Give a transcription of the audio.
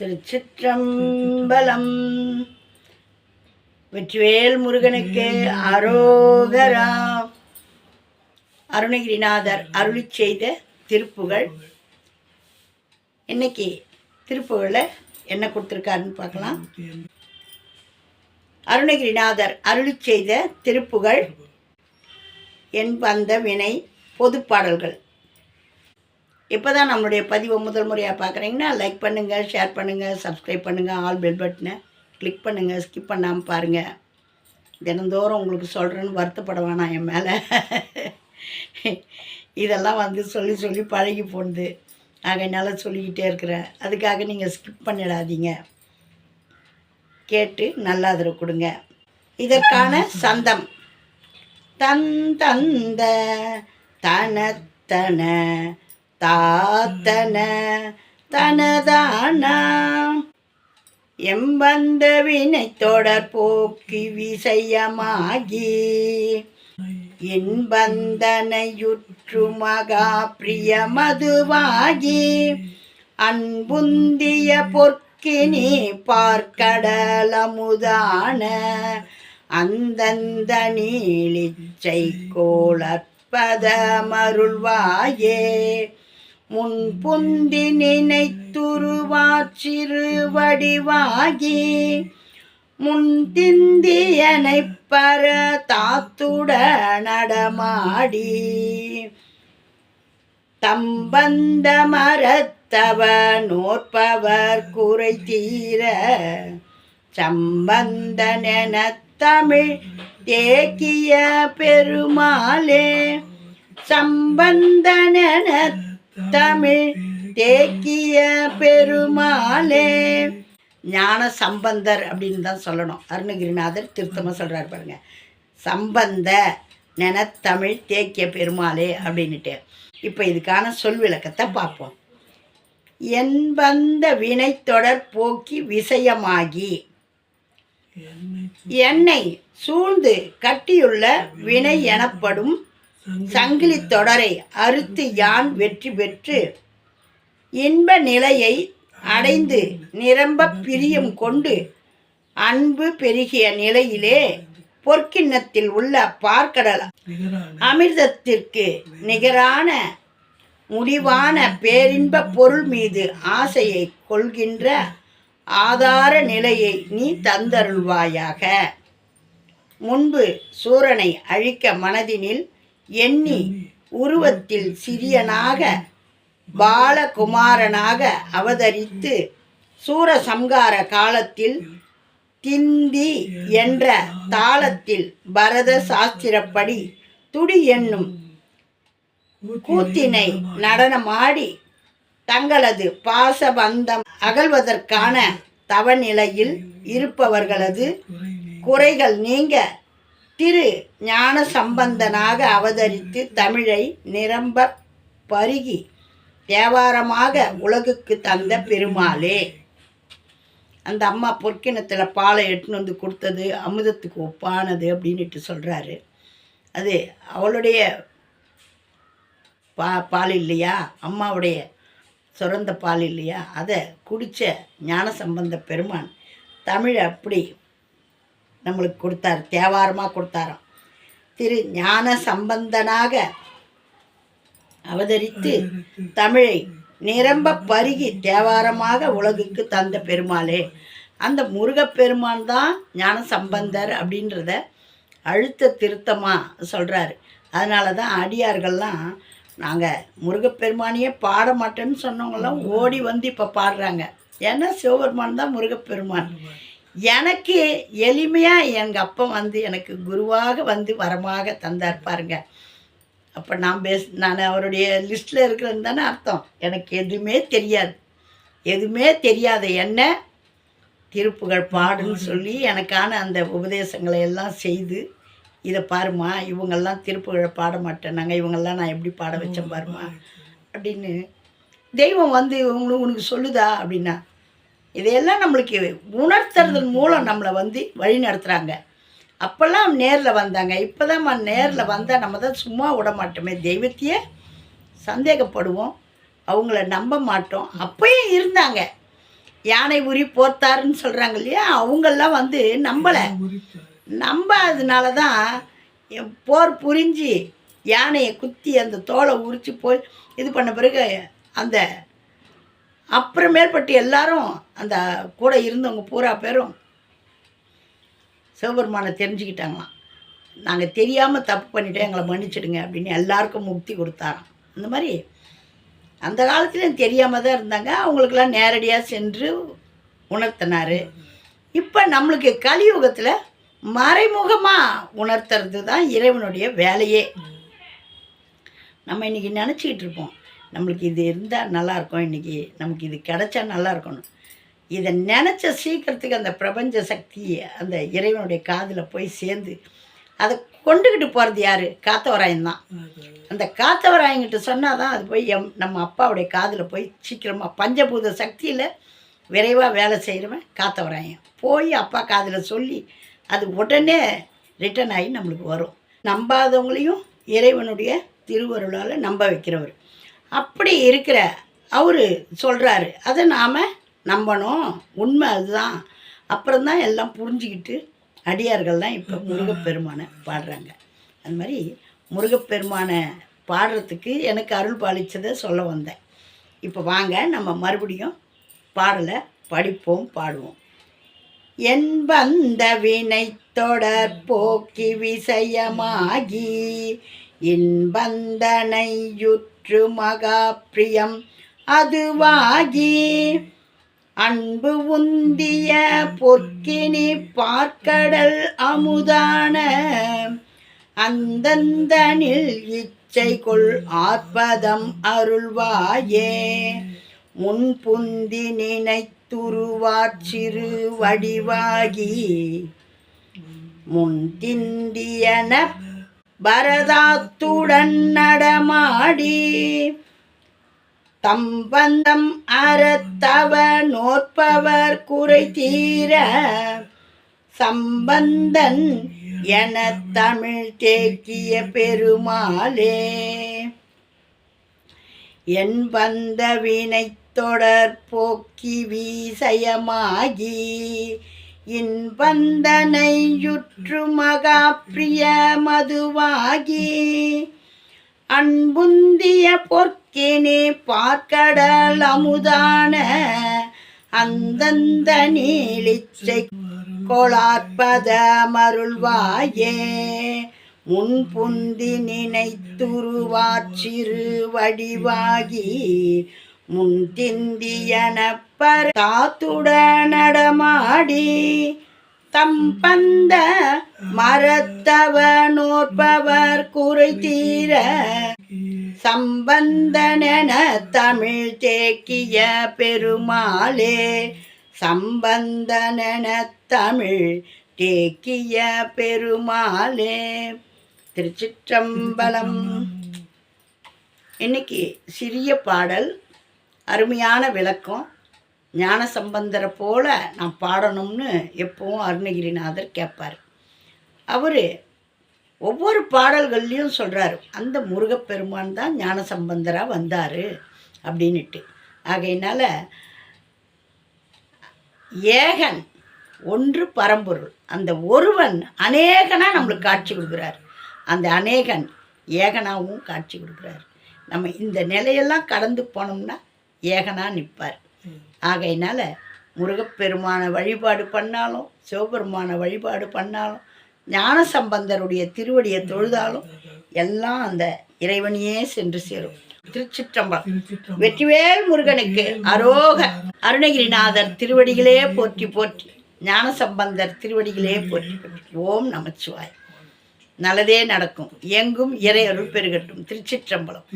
திருச்சிற்றம்பலம். வெற்றிவேல் முருகனுக்கு அரோகரா. அருணகிரிநாதர் அருளி செய்த திருப்புகழ் இன்னைக்கு திருப்புகளை என்ன கொடுத்துருக்காருன்னு பார்க்கலாம். அருணகிரிநாதர் அருளி செய்த திருப்புகழ் என் வந்த வினை பொதுப்பாடல்கள் இப்போ தான் நம்மளுடைய பதிவை முதல் முறையாக பார்க்குறீங்கன்னா லைக் பண்ணுங்கள் ஷேர் பண்ணுங்கள் சப்ஸ்கிரைப் பண்ணுங்கள் ஆல் பெல் பட்டனை கிளிக் பண்ணுங்கள் ஸ்கிப் பண்ணாமல் பாருங்கள் தினந்தோறும் உங்களுக்கு சொல்கிறேன்னு வருத்தப்பட வேணாம் என் மேலே. இதெல்லாம் வந்து சொல்லி சொல்லி பழகி போனது. ஆகையினால சொல்லிக்கிட்டே இருக்கிறேன் அதுக்காக நீங்கள் ஸ்கிப் பண்ணிடாதீங்க. கேட்டு நல்லா அதில் கொடுங்க. இதற்கான சந்தம். தன் தந்த தனத்தன தாத்தன தனதானா? எம்பந்த வினை தொடர் போக்கி விசயமாகி இன்பந்தனையுற்று மகா பிரிய மதுவாகி அன்புந்திய பொற்கினி பார்க்கடலமுதான அந்தந்த நீளிச்சை முன் புந்தி நினைத்துருவாச்சிறு வடிவாகி முன்திந்தியனை பர தாத்துட நடமாடி. தம்பந்த மரத்தவ நோற்பவர் குறை தீர சம்பந்தனென தமிழ் தேக்கிய பெருமாளே சம்பந்தனென தமிழ் தேக்கிய பெருமாளே. ஞான சம்பந்தர் அப்படின்னு தான் சொல்லணும். அருணகிரிநாதர் திருத்தமாக சொல்கிறார் பாருங்க. சம்பந்த நெனத்தமிழ் தேக்கிய பெருமாளே அப்படின்னுட்டு. இப்போ இதுக்கான சொல் விளக்கத்தை பார்ப்போம். என் வந்த வினை தொடர் போக்கி விஷயமாகி. என்னை சூழ்ந்து கட்டியுள்ள வினை எனப்படும் சங்கிலி தொடரை அறுத்து யான் வெற்றி பெற்று இன்ப நிலையை அடைந்து நிரம்ப பிரியம் கொண்டு அன்பு பெருகிய நிலையிலே பொற்கிண்ணத்தில் உள்ள பார்க்கடல் அமிர்தத்திற்கு நிகரான முடிவான பேரின்ப பொருள் மீது ஆசையை கொள்கின்ற ஆதார நிலையை நீ தந்தருள்வாயாக. முன்பு சூரனை அழிக்க மனதினில் எண்ணி உருவத்தில் சிறியனாக பாலகுமாரனாக அவதரித்து சூரசம்கார காலத்தில் திந்தி என்ற தாளத்தில் பரத சாஸ்திரப்படி துடி என்னும் கூத்தினை நடனமாடி தங்களது பாசபந்தம் அகழ்வதற்கான தவநிலையில் இருப்பவர்களது குறைகள் நீங்க திரு ஞான சம்பந்தனாக அவதரித்து தமிழை நிரம்ப பருகி தேவாரமாக உலகுக்கு தந்த பெருமாளே. அந்த அம்மா பொற்கிணத்தில் பாலை எட்டுன்னு வந்து கொடுத்தது அமுதத்துக்கு ஒப்பானது அப்படின்ட்டு சொல்கிறாரு அது அவளுடைய பா பால் இல்லையா? அம்மாவுடைய சுரந்த பால் இல்லையா? அதை குடித்த ஞான சம்பந்த பெருமான் தமிழ் அப்படி நம்மளுக்கு கொடுத்தார் தேவாரமாக கொடுத்தாராம். திரு ஞான சம்பந்தனாக அவதரித்து தமிழை நிரம்ப பருகி தேவாரமாக உலகுக்கு தந்த பெருமாளே. அந்த முருகப்பெருமான் தான் ஞான சம்பந்தர் அப்படின்றத அழுத்த திருத்தமாக சொல்கிறாரு அதனால தான் அடியார்கள்லாம் நாங்கள் முருகப்பெருமானையே பாட மாட்டேன்னு சொன்னவங்களாம் ஓடி வந்து இப்போ பாடுறாங்க. ஏன்னா சிவபெருமான் தான் முருகப்பெருமான். எனக்கு எளிமையாக எங்கள் அப்பா வந்து எனக்கு குருவாக வந்து வரமாக தந்தார் பாருங்க. அப்போ நான் பேச நான் அவருடைய லிஸ்ட்டில் இருக்கிறேன்னு தானே அர்த்தம். எனக்கு எதுவுமே தெரியாது. எதுவுமே தெரியாத என்ன திருப்புகழ் பாடுன்னு சொல்லி எனக்கான அந்த உபதேசங்களை எல்லாம் செய்து இதை பாருமா இவங்கெல்லாம் திருப்புகழை பாட மாட்டேனாங்க இவங்கெல்லாம் நான் எப்படி பாட வச்சேன் பாருமா அப்படின்னு தெய்வம் வந்து உங்களுக்கு உனக்கு சொல்லுதா அப்படின்னா இதையெல்லாம் நம்மளுக்கு உணர்த்துறதன் மூலம் நம்மளை வந்து வழி நடத்துகிறாங்க அப்போல்லாம் நேரில் வந்தாங்க. இப்போ தான் நேரில் வந்தால் நம்ம தான் சும்மா விட மாட்டோமே. தெய்வத்தையே சந்தேகப்படுவோம். அவங்கள நம்ப மாட்டோம். அப்பயும் இருந்தாங்க. யானை உரி போர்த்தாருன்னு சொல்கிறாங்க இல்லையா? அவங்கெல்லாம் வந்து நம்பலை. நம்பாததுனால தான் என் போர் புரிஞ்சு யானையை குத்தி அந்த தோலை உரித்து போய் இது பண்ண பிறகு அந்த அப்புறமேற்பட்டு எல்லாரும் அந்த கூட இருந்தவங்க பூரா பேரும் சிவபெருமானை தெரிஞ்சுக்கிட்டாங்களாம். நாங்கள் தெரியாமல் தப்பு பண்ணிட்டோம் எங்களை மன்னிச்சிடுங்க அப்படின்னு எல்லாருக்கும் முக்தி கொடுத்தாராம். அந்த மாதிரி அந்த காலத்துலேயும் தெரியாமல் தான் இருந்தாங்க. அவங்களுக்கெல்லாம் நேரடியாக சென்று உணர்த்தினார். இப்போ நம்மளுக்கு கலியுகத்தில் மறைமுகமாக உணர்த்துறது தான் இறைவனுடைய வேலையே. நம்ம இன்றைக்கி நினச்சிக்கிட்டு இருப்போம். நம்மளுக்கு இது இருந்தால் நல்லாயிருக்கும். இன்றைக்கி நமக்கு இது கிடைச்சா நல்லா இருக்கணும் இதை நினச்ச சீக்கிரத்துக்கு அந்த பிரபஞ்ச சக்தி அந்த இறைவனுடைய காதில் போய் சேர்ந்து அதை கொண்டுக்கிட்டு போகிறது யார்? காத்தவராயன் தான். அந்த காத்தவராயங்கிட்ட சொன்னால் தான் அது போய் எம் நம்ம அப்பாவுடைய காதில் போய் சீக்கிரமாக பஞ்சபூத சக்தியில் விரைவாக வேலை செய்கிறவன் காத்தவராயன். போய் அப்பா காதில் சொல்லி அது உடனே ரிட்டர்ன் ஆகி நம்மளுக்கு வரும். நம்பாதவங்களையும் இறைவனுடைய திருவருளால் நம்ப வைக்கிறவர். அப்படி இருக்கிற அவர் சொல்கிறாரு அதை நாம் நம்பணும். உண்மை அதுதான். அப்புறம்தான் எல்லாம் புரிஞ்சுக்கிட்டு அடியார்கள் தான் இப்போ முருகப்பெருமானை பாடுறாங்க. அது மாதிரி முருகப்பெருமானை பாடுறதுக்கு எனக்கு அருள் பாலிச்சதை சொல்ல வந்தேன். இப்போ வாங்க நம்ம மறுபடியும் பாடலை படிப்போம் பாடுவோம். என்பந்த வினை தொடர் போக்கி விசயமாகி இன்பந்தனையுற்று மகா பிரியம் அதுவாகி அன்பு உந்திய பொற்கினி பார்க்கடல் அமுதான அந்தந்தனில் இச்சை கொள் ஆர்ப்பதம் அருள்வாயே. முன்புந்தி நினைத்துருவாச்சிறு வடிவாகி முன்திந்தியன பரதாத்துடன் நடமாடி தம்பந்தம் அறத்தவ நோற்பவர் குறை தீர சம்பந்தன் என தமிழ் தேக்கிய பெருமாளே. என் வந்த வினை தொடர் போக்கி வீசயமாகி இன்பந்தனையுற்று மகா பிரிய மதுவாகி அன்புந்திய பொற்கேனே பார்க்கடல் அமுதான அந்தந்த நீளிச்சை கொளாற்பத மருள்வாயே முன்புந்தி நினைத்துருவாச்சிறு வடிவாகி முந்திந்தியனப்பர் முன்திந்தியனப்பர் தாத்துடனடமாடி தம்பந்த மரத்தவ நோற்பவர் குறை தீர சம்பந்தனென தமிழ் தேக்கிய பெருமாளே சம்பந்தனென தமிழ் தேக்கிய பெருமாளே. திருச்சிற்றம்பலம். இன்னைக்கு சிறிய பாடல். அருமையான விளக்கம். ஞான சம்பந்தரை போல நான் பாடணும்னு எப்பவும் அருணகிரிநாதர் கேட்பார். அவர் ஒவ்வொரு பாடல்கள்லேயும் சொல்கிறாரு அந்த முருகப்பெருமான் தான் ஞான சம்பந்தராக வந்தார் அப்படின்னுட்டு. ஆகையினால் ஏகன் ஒன்று பரம்பொருள். அந்த ஒருவன் அநேகனாக நம்மளுக்கு காட்சி கொடுக்குறார். அந்த அநேகன் ஏகனாகவும் காட்சி கொடுக்குறாரு. நம்ம இந்த நிலையெல்லாம் கடந்து போனோம்னா ஏகனா நிற்பார் ஆகையினால முருகப்பெருமான வழிபாடு பண்ணாலும் சிவபெருமான வழிபாடு பண்ணாலும் ஞான சம்பந்தருடைய திருவடியை தொழுதாலும் எல்லாம் அந்த இறைவனையே சென்று சேரும். திருச்சிற்றம்பலம். வெற்றிவேல் முருகனுக்கு அரோக அருணகிரிநாதர் திருவடிகளே போற்றி போற்றி. ஞான சம்பந்தர் திருவடிகளே போற்றி போற்றி. ஓம் நமச்சிவாய். நல்லதே நடக்கும். எங்கும் இறை அருள் பெருகட்டும் திருச்சிற்றம்பலம்.